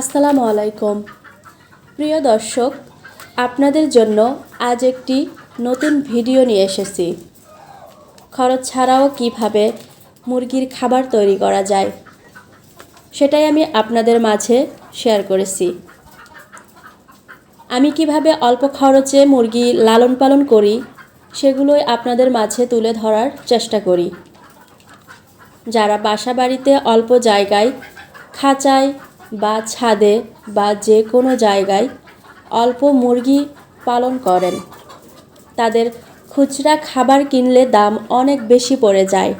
আসসালামু আলাইকুম। প্রিয় দর্শক, আপনাদের জন্য আজ একটি নতুন ভিডিও নিয়ে এসেছি। খরচ ছাড়াও কীভাবে মুরগির খাবার তৈরি করা যায়, সেটাই আমি আপনাদের মাঝে শেয়ার করেছি। আমি কীভাবে অল্প খরচে মুরগি লালন পালন করি, সেগুলোই আপনাদের মাঝে তুলে ধরার চেষ্টা করি। যারা বাসা বাড়িতে অল্প জায়গায় খাঁচায় বা ছাদে বা যে কোনো জায়গায় অল্প মুরগি পালন করেন। তাদের খুচরা খাবার কিনলে দাম অনেক বেশি পড়ে যায়।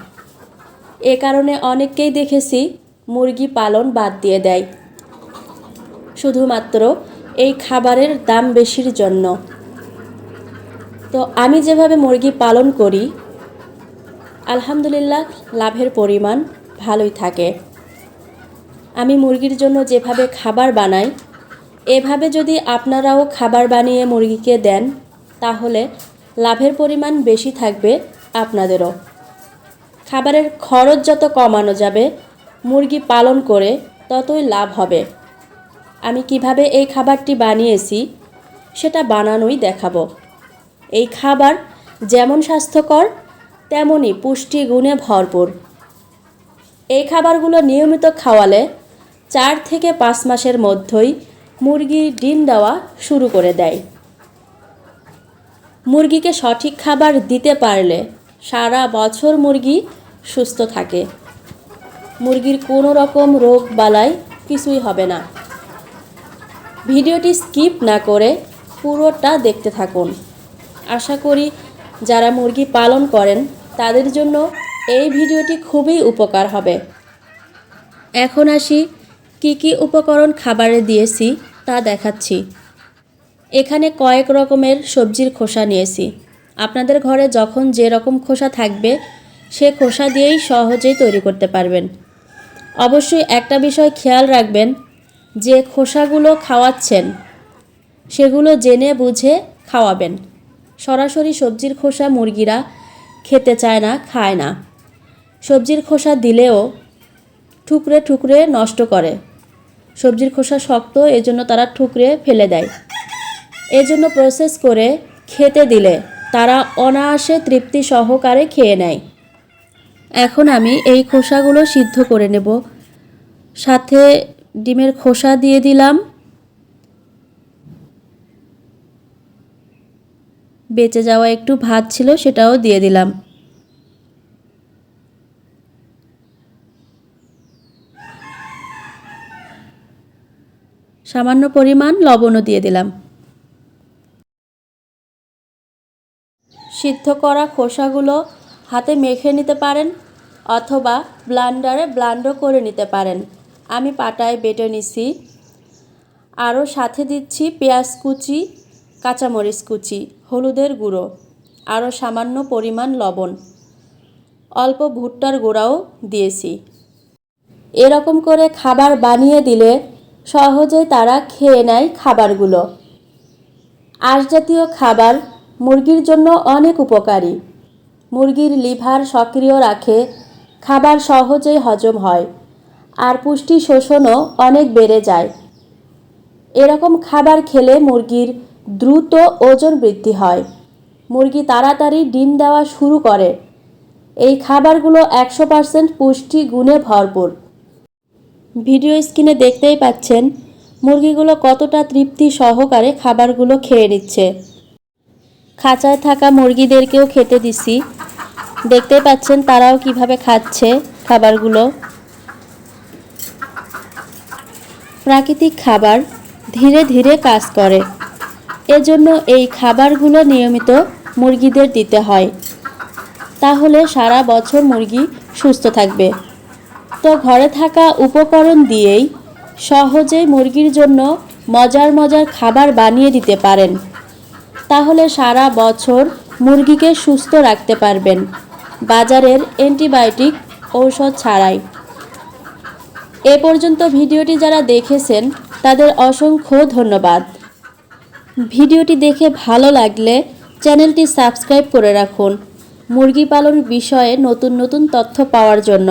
এ কারণে অনেককেই দেখেছি মুরগি পালন বাদ দিয়ে দেয়। শুধুমাত্র এই খাবারের দাম বেশির জন্য। তো আমি যেভাবে মুরগি পালন করি, আলহামদুলিল্লাহ লাভের পরিমাণ ভালোই থাকে। আমি মুরগির জন্য যেভাবে খাবার বানাই, এভাবে যদি আপনারাও খাবার বানিয়ে মুরগিকে দেন, তাহলে লাভের পরিমাণ বেশি থাকবে আপনাদেরও। খাবারের খরচ যত কমানো যাবে, মুরগি পালন করে ততই লাভ হবে। আমি কীভাবে এই খাবারটি বানিয়েছি, সেটা বানানোই দেখাবো। এই খাবার যেমন স্বাস্থ্যকর তেমনই পুষ্টি গুণে ভরপুর। এই খাবারগুলো নিয়মিত খাওয়ালে চার থেকে পাঁচ মাসের মধ্যেই মুরগি ডিম দেওয়া শুরু করে দেয়। মুরগিকে সঠিক খাবার দিতে পারলে সারা বছর মুরগি সুস্থ থাকে। মুরগির কোনো রকম রোগ বালাই কিছুই হবে না। ভিডিওটি স্কিপ না করে পুরোটা দেখতে থাকুন। আশা করি যারা মুরগি পালন করেন, তাদের জন্য এই ভিডিওটি খুবই উপকার হবে। এখন আসি কি কি উপকরণ খাবারে দিয়েছি তা দেখাচ্ছি। এখানে কয়েক রকমের সবজির খোসা নিয়েছি। আপনাদের ঘরে যখন যে রকম খোসা থাকবে, সে খোসা দিয়েই সহজেই তৈরি করতে পারবেন। অবশ্যই একটা বিষয় খেয়াল রাখবেন, যে খোসাগুলো খাওয়াচ্ছেন, সেগুলো জেনে বুঝে খাওয়াবেন। সরাসরি সবজির খোসা মুরগিরা খেতে চায় না, খায় না। সবজির খোসা দিলেও ঠুকরে ঠুকরে নষ্ট করে। সবজির খোসা শক্ত, এজন্য তারা ঠুকরে ফেলে দেয়। এজন্য প্রসেস করে খেতে দিলে তারা অনায়াসে তৃপ্তি সহকারে খেয়ে নেয়। এখন আমি এই খোসাগুলো সিদ্ধ করে নেব। সাথে ডিমের খোসা দিয়ে দিলাম। বেঁচে যাওয়া একটু ভাত ছিল, সেটাও দিয়ে দিলাম। সামান্য পরিমাণ লবণও দিয়ে দিলাম। সিদ্ধ করা খোসাগুলো হাতে মেখে নিতে পারেন অথবা ব্লান্ডারে ব্লান্ডও করে নিতে পারেন। আমি পাটায় বেটে নিছি। আরও সাথে দিচ্ছি পেঁয়াজ কুচি, কাঁচামরিচ কুচি, হলুদের গুঁড়ো, আরও সামান্য পরিমাণ লবণ। অল্প ভুট্টার গুঁড়াও দিয়েছি। এরকম করে খাবার বানিয়ে দিলে সহজেই তারা খেয়ে নেয় খাবারগুলো। আঁশ জাতীয় খাবার মুরগির জন্য অনেক উপকারী। মুরগির লিভার সক্রিয় রাখে, খাবার সহজেই হজম হয়, আর পুষ্টি শোষণও অনেক বেড়ে যায়। এরকম খাবার খেলে মুরগির দ্রুত ওজন বৃদ্ধি হয়। মুরগি তাড়াতাড়ি ডিম দেওয়া শুরু করে। এই খাবারগুলো একশো পার্সেন্ট পুষ্টি গুণে ভরপুর। ভিডিও স্ক্রিনে দেখতেই পাচ্ছেন, মুরগিগুলো কতটা তৃপ্তি সহকারে খাবারগুলো খেয়ে নিচ্ছে। খাঁচায় থাকা মুরগিদেরকেও খেতে দিছি। দেখতেই পাচ্ছেন তারাও কীভাবে খাচ্ছে খাবারগুলো। প্রাকৃতিক খাবার ধীরে ধীরে কাজ করে। এজন্য এই খাবারগুলো নিয়মিত মুরগিদের দিতে হয়। তাহলে সারা বছর মুরগি সুস্থ থাকবে। তো ঘরে থাকা উপকরণ দিয়েই সহজেই মুরগির জন্য মজার মজার খাবার বানিয়ে দিতে পারেন। তাহলে সারা বছর মুরগিকে সুস্থ রাখতে পারবেন। বাজারের অ্যান্টিবায়োটিক ঔষধ ছাড়াই। এ পর্যন্ত ভিডিওটি যারা দেখেছেন, তাদের অসংখ্য ধন্যবাদ। ভিডিওটি দেখে ভালো লাগলে চ্যানেলটি সাবস্ক্রাইব করে রাখুন। মুরগি পালন বিষয়ে নতুন নতুন তথ্য পাওয়ার জন্য।